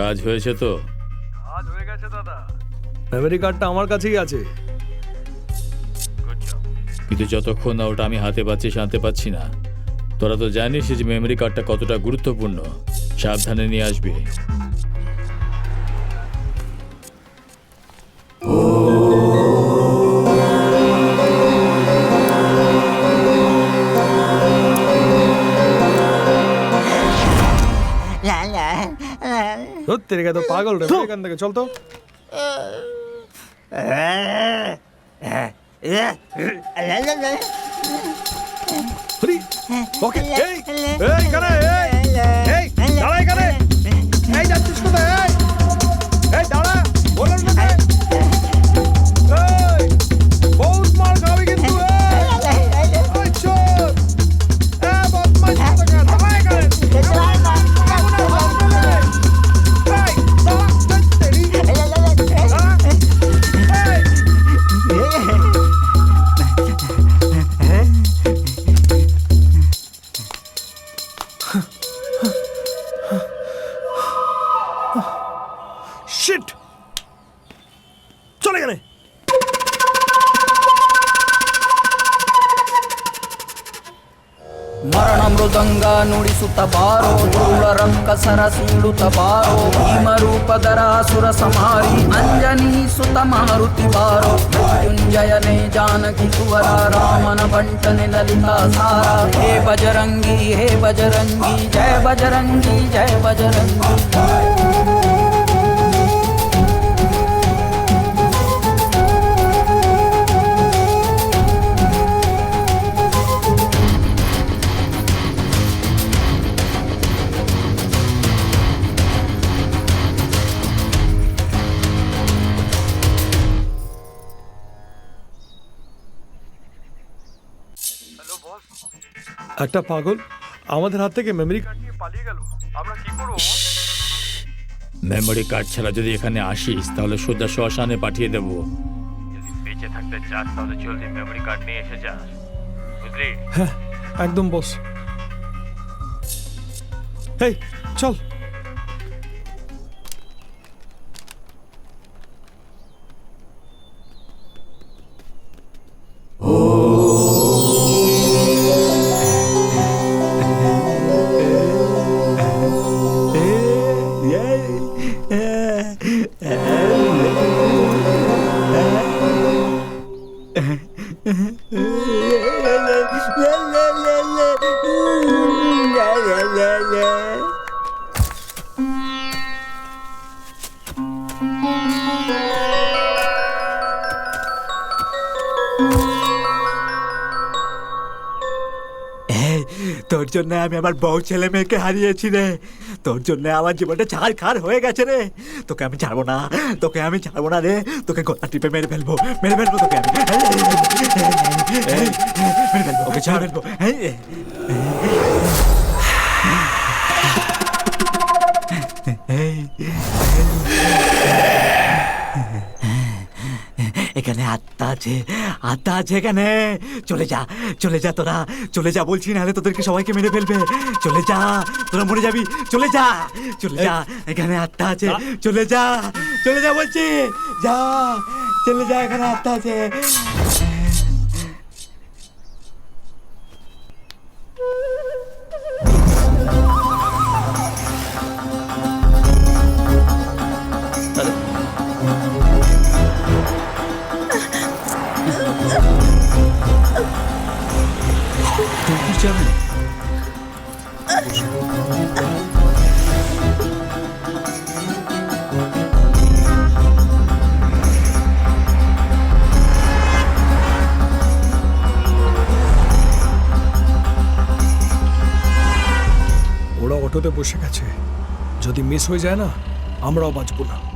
কাজ হয়েছে তো? কাজ হয়ে গেছে দাদা। মেমোরি কার্ডটা আমার কাছেই আছে। কিন্তু যতক্ষণ না ওটা আমি হাতে পাচ্ছি শান্তে পাচ্ছি না। তোরা তো জানিস যে মেমরি কার্ডটা কতটা গুরুত্বপূর্ণ। সাবধানে নিয়ে আসবি। ধরতে রেখে তো পাগল রে বের এখান থেকে চল তো La la la. হরি ওকে এই এই কারে Shit! ಮೃದಂಗ ನುಡಿಸುತ್ತ ಬಾರೋ ಧೂಳ ರಂಗ ಸರಸೀಡುತ್ತ ಬಾರೋ ಭೀಮರೂಪದರ ಸುರ ಸಮಾರಿ ಅಂಜನಿ ಸುತ ಮಾರುತಿ ಬಾರೋ ಮೃತ್ಯುಂಜಯನೇ ಜಾನಕಿ ಕುವರ ರಾಮನ ಬಂಟನೆ ಲಲಿತಾ ಸಾರ ಹೇ ಬಜರಂಗಿ ಹೇ ಬಜರಂಗಿ ಜಯ ಬಜರಂಗಿ ಜಯ ಬಜರಂಗಿ একটা পাগল আমাদের হাত থেকে মেমরি কার্ড নিয়ে পালিয়ে গেল। আমরা কি করব মেমরি কার্ড ছাড়া যদি এখানে আসিস তাহলে সোজা শ্মশানে পাঠিয়ে দেব। যদি বেঁচে থাকতে চাস তাহলে জলদি মেমরি কার্ড নিয়ে এসে যাস বুঝলি? হ্যাঁ একদম বস। এই চল। তোর জন্য আমি আমার বউ ছেলে মেয়েকে হারিয়েছি রে তোর জন্য আমার জীবনটা ছাড় খার হয়ে গেছে রে তোকে আমি ছাড়বো না তোকে আমি ছাড়বো না রে তোকে গলা টিপে মেরে ফেলব মেরে ফেলব তোকে আমি মেরে ফেলব ওকে ছাড় ফেলব এই, এখানে আত্মা আছে আত্মা আছে এখানে। চলে যা চলে যা তোরা, চলে যা বলছি, নাহলে তোদেরকে সবাইকে মেরে ফেলবে। চলে যা, তোরা মরে যাবি, চলে যা চলে যা, এখানে আত্মা আছে, চলে যা চলে যা বলছি, যা, চলে যা, এখানে আত্মা আছে। ওরা অটোতে বসে গেছে। যদি মিস হয়ে যায় না আমরাও বাঁচবো না।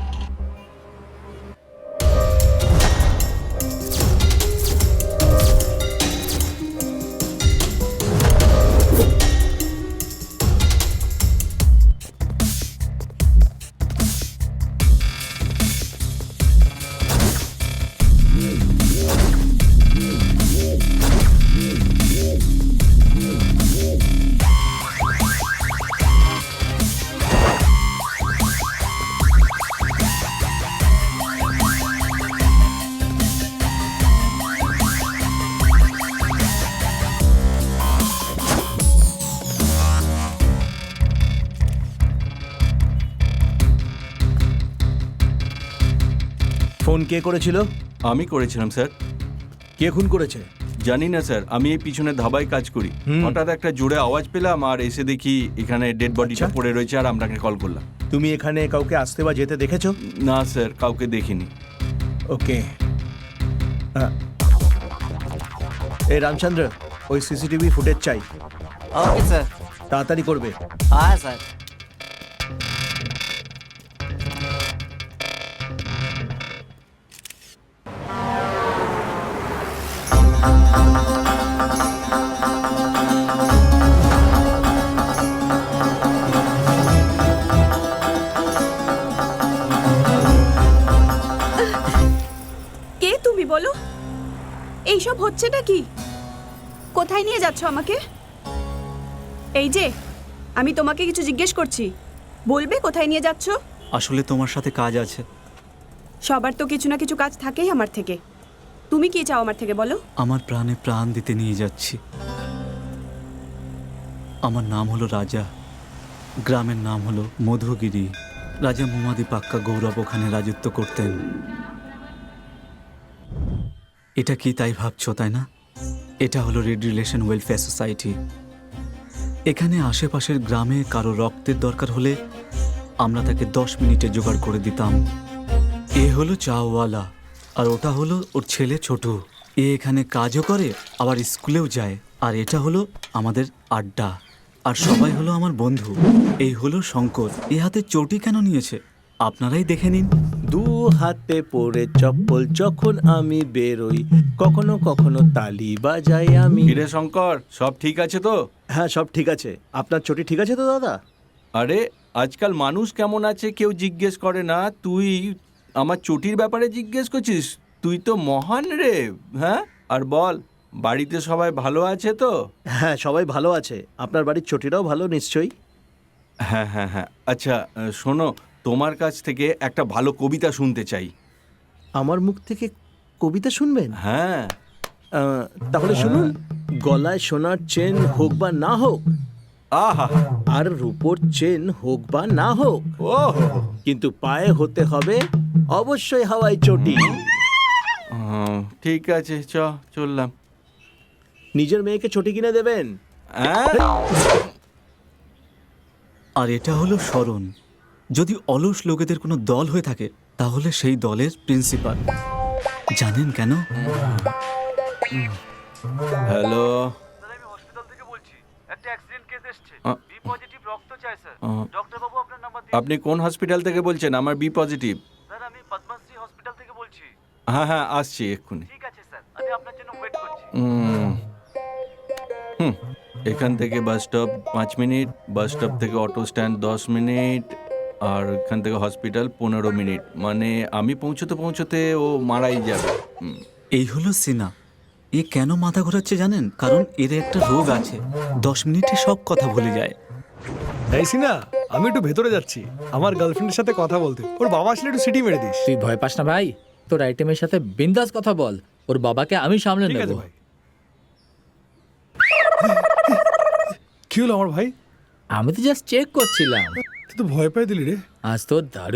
ফোন কে করেছিল? আমি করেছিলাম স্যার। কে খুন করেছে? জানি না স্যার। আমি এই পিছনে ধাবায় কাজ করি। হঠাৎ একটা জোরে আওয়াজ পেলাম আর এসে দেখি এখানে ডেড বডিটা আচ্ছা। পড়ে রয়েছে আর আপনাকে কল করলাম। তুমি এখানে কাউকে আসতে বা যেতে দেখেছ? না স্যার কাউকে দেখিনি। ওকে। এই রামচন্দ্র ওই সিসিটিভি ফুটেজ চাই। ওকে স্যার তাড়াতাড়ি করবে। হ্যাঁ স্যার। কে তুমি বলো? এইসব হচ্ছেটা কি? কোথায় নিয়ে যাচ্ছ আমাকে? এই যে আমি তোমাকে কিছু জিজ্ঞেস করছি। বলবে কোথায় নিয়ে যাচ্ছ? আসলে তোমার সাথে কাজ আছে। সবার তো কিছু না কিছু কাজ থাকেই আমার থেকে। তুমি কি চাও আমার থেকে, বলো? আমার প্রাণে প্রাণ দিতে নিয়ে যাচ্ছি। আমার নাম হলো রাজা। গ্রামের নাম হলো মধুগিরি। রাজা মোমাদি পাক্কা গৌরব ওখানে রাজত্ব করতেন। এটা কি তাই ভাবছ, তাই না? এটা হলো রেড রিলেশন ওয়েলফেয়ার সোসাইটি। এখানে আশেপাশের গ্রামে কারও রক্তের দরকার হলে আমরা তাকে দশ মিনিটে জোগাড় করে দিতাম। এ হলো চাওয়ালা। আর ওটা হলো ওর ছেলে ছোট। এ এখানে কাজও করে আবার স্কুলেও যায়। আর এটা হলো আমাদের আড্ডা। আর সবাই হলো আমার বন্ধু। এই হলো শঙ্কর এ হাতে চটি কেন নিয়েছে? আপনারাই দেখে নিন। দু হাতে পরে চপ্পল যখন আমি বেরোই কখনো কখনো তালি বাজাই আমি। হিরে শঙ্কর সব ঠিক আছে তো? হ্যাঁ সব ঠিক আছে। আপনার চটি ঠিক আছে তো দাদা? আরে আজকাল মানুষ কেমন আছে কেউ জিজ্ঞেস করে না তুই আমার চটির ব্যাপারে জিজ্ঞেস করছিস? তুই তো মহান রে হ্যাঁ? আর বল বাড়িতে সবাই ভালো আছে তো? হ্যাঁ সবাই ভালো আছে। আপনার বাড়ির চটিটাও ভালো নিশ্চয়ই? হ্যাঁ হ্যাঁ হ্যাঁ। আচ্ছা শোনো তোমার কাছ থেকে একটা ভালো কবিতা শুনতে চাই। আমার মুখ থেকে কবিতা শুনবেন? হ্যাঁ। তাহলে শুনুন। গলায় সোনার চেন হোক বা না হোক আহা! আর রূপোর চেন হোক বা না হোক কিন্তু পায়ে হতে হবে অবশ্যই হাওয়াই চটি। ঠিক আছে চ চললাম। নিজের মেয়েকে চটি কিনে দেবেন? হ্যাঁ? আর এটা হলো স্মরণ। যদি অলস লোকেদের কোনো দল হয়ে থাকে তাহলে সেই দলের প্রিন্সিপাল। জানেন কেন? হ্যালো? আমি হসপিটাল থেকে বলছি। একটা অ্যাক্সিডেন্ট কেস এসছে। আ- বি পজিটিভ রক্ত চাই স্যার। আহ, ডক্টর বাবু আপনার নাম্বার দিন আপনি কোন হসপিটাল থেকে বলছেন? আমার বি পজিটিভ পদ্মশ্রী হসপিটাল থেকে বলছি। হ্যাঁ হ্যাঁ আসছি এক্ষুনি। ঠিক আছে স্যার। আমি আপনার জন্য ওয়েট করছি। হুম। এখান থেকে বাস স্টপ পাঁচ মিনিট বাস স্টপ থেকে অটো স্ট্যান্ড দশ মিনিট আর এখান থেকে হসপিটাল পনেরো মিনিট। মানে আমি পৌঁছতে পৌঁছতে ও মারাই যাবে। হুম, এই হলো সিনা। এ কেন মাথা ঘোরাচ্ছে জানেন? কারণ এর একটা রোগ আছে। দশ মিনিটে সব কথা ভুলে যায়। এই সিনা আমি একটু ভেতরে যাচ্ছি। আমার গার্লফ্রেন্ডের সাথে কথা বলতে। ওর বাবা আসলে একটু সিটি মেরে দিস। তুই ভয় পাস না ভাই। তোর আইটেমের সাথে বিন্দাস কথা বল। ওর বাবাকে আমি সামলে ঠিক নেব। ভাই। কি হলো আমার ভাই? আমি তো জাস্ট চেক করছিলাম। তুই তো ভয় পাই দিলি রে। আজ তোর দারুণ